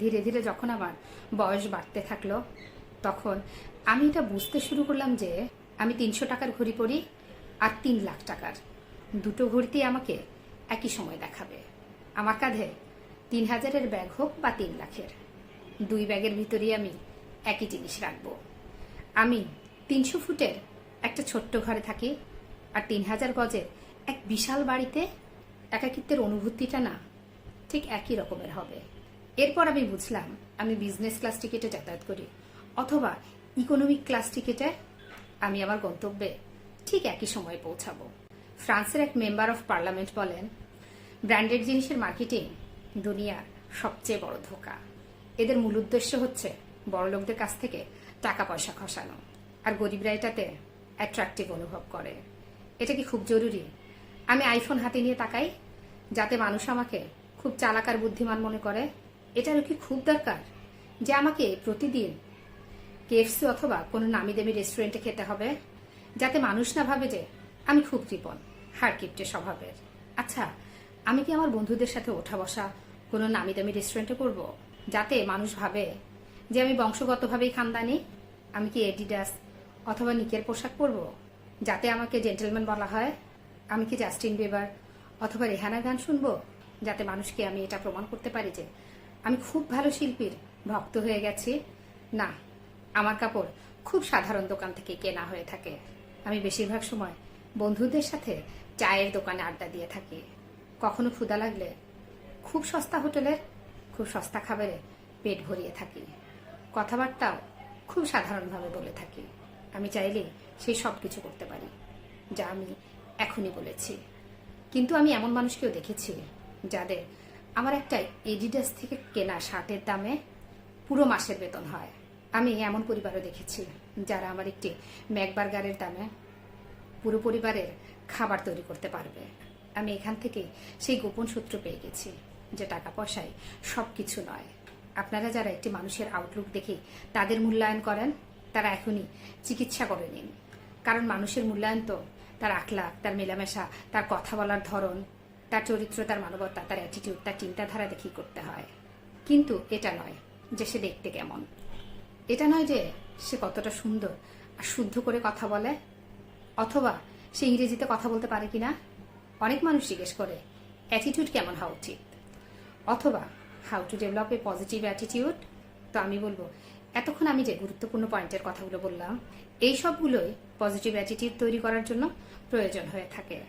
ধীরে ধীরে যখন আমার বয়স বাড়তে থাকল, তখন আমি এটা বুঝতে শুরু করলাম যে আমি তিনশো টাকার ঘড়ি পরি আর তিন লাখ টাকার। দুটো ঘড়িতেই আমাকে একই সময় দেখাবে। আমার কাঁধে তিন হাজারের ব্যাগ হোক বা তিন লাখের, দুই ব্যাগের ভিতরেই আমি একই জিনিস রাখব। আমি তিনশো ফুটের একটা ছোট্ট ঘরে থাকি আর তিন হাজার গজের এক বিশাল বাড়িতে একাকিত্বের অনুভূতিটা না ঠিক একই রকমের হবে। এরপর আমি বুঝলাম, আমি বিজনেস ক্লাস টিকিটে যাতায়াত করি, অথবা ইকোনমিক ক্লাস টিকিটে আমি আমার গন্তব্যে ঠিক একই সময়ে পৌঁছাবো। ফ্রান্সের এক মেম্বার অফ পার্লামেন্ট বলেন ব্র্যান্ডেড জিনিসের মার্কেটিং দুনিয়ার সবচেয়ে বড় ধোকা। এদের মূল উদ্দেশ্য হচ্ছে বড়লোকদের কাছ থেকে টাকা পয়সা খসানো, আর গরিবরা এটাতে অ্যাট্রাকটিভ অনুভব করে। এটা কি খুব জরুরি? আমি আইফোন হাতে নিয়ে তাকাই, যাতে মানুষ আমাকে খুব চালাকার বুদ্ধিমান মনে করে এটারও কি খুব দরকার? যে আমাকে প্রতিদিন কেএফসি অথবা কোনো নামি দামি রেস্টুরেন্টে খেতে হবে, যাতে মানুষ না ভাবে যে আমি খুব কৃপণ হার কিপটে স্বভাবের। আচ্ছা আমি কি আমার বন্ধুদের সাথে ওঠা বসা কোনো নামি দামি রেস্টুরেন্টে করব, যাতে মানুষ ভাবে যে আমি বংশগতভাবেই খানদানি? আমি কি এডিডাস অথবা নিকের পোশাক পরব, যাতে আমাকে জেন্টেলম্যান বলা হয়? আমি কি জাস্টিন বিবার অথবা রেহানা গান শুনব, যাতে মানুষকে আমি এটা প্রমাণ করতে পারি যে আমি খুব ভালো শিল্পীর ভক্ত হয়ে গেছি। না, আমার কাপড় খুব সাধারণ দোকান থেকে কেনা হয়ে থাকে। আমি বেশিরভাগ সময় বন্ধুদের সাথে চায়ের দোকানে আড্ডা দিয়ে থাকি। কখনো ক্ষুদা লাগলে খুব সস্তা হোটেলের খুব সস্তা খাবারে পেট ভরিয়ে থাকি। কথাবার্তাও খুব সাধারণভাবে বলে থাকি। আমি চাইলে সেই সব কিছু করতে পারি, যা আমি এখনই বলেছি। কিন্তু আমি এমন মানুষকেও দেখেছি যাদের আমার একটা এডিডাস থেকে কেনা শার্টের দামে পুরো মাসের বেতন হয়। আমি এমন পরিবারও দেখেছি যারা আমার একটি ম্যাকবার্গারের দামে পুরো পরিবারের খাবার তৈরি করতে পারবে। আমি এখান থেকে সেই গোপন সূত্র পেয়ে গেছি যে টাকা পয়সায় সব কিছু নয়। আপনারা যারা একটি মানুষের আউটলুক দেখে তাদের মূল্যায়ন করেন, তারা এখনই চিকিৎসা করে নিন। কারণ মানুষের মূল্যায়ন তো, তার আখলাখ, তার মেলামেশা, তার কথা বলার ধরন তার চরিত্র, তার মানবতা, তার অ্যাটিটিউড তার চিন্তাধারা দেখেই করতে হয়। কিন্তু এটা নয় যে সে দেখতে কেমন। এটা নয় যে সে কতটা সুন্দর আর শুদ্ধ করে কথা বলে, অথবা সে ইংরেজিতে কথা বলতে পারে কিনা। অনেক মানুষ জিজ্ঞেস করে অ্যাটিটিউড কেমন হওয়া উচিত? অথবা how to develop a positive attitude তো আমি বলব, এতক্ষণ আমি যে গুরুত্বপূর্ণ পয়েন্টের কথাগুলো বললাম, এই সবগুলোই পজিটিভ অ্যাটিটিউড তৈরি করার জন্য প্রয়োজন হয়ে থাকে।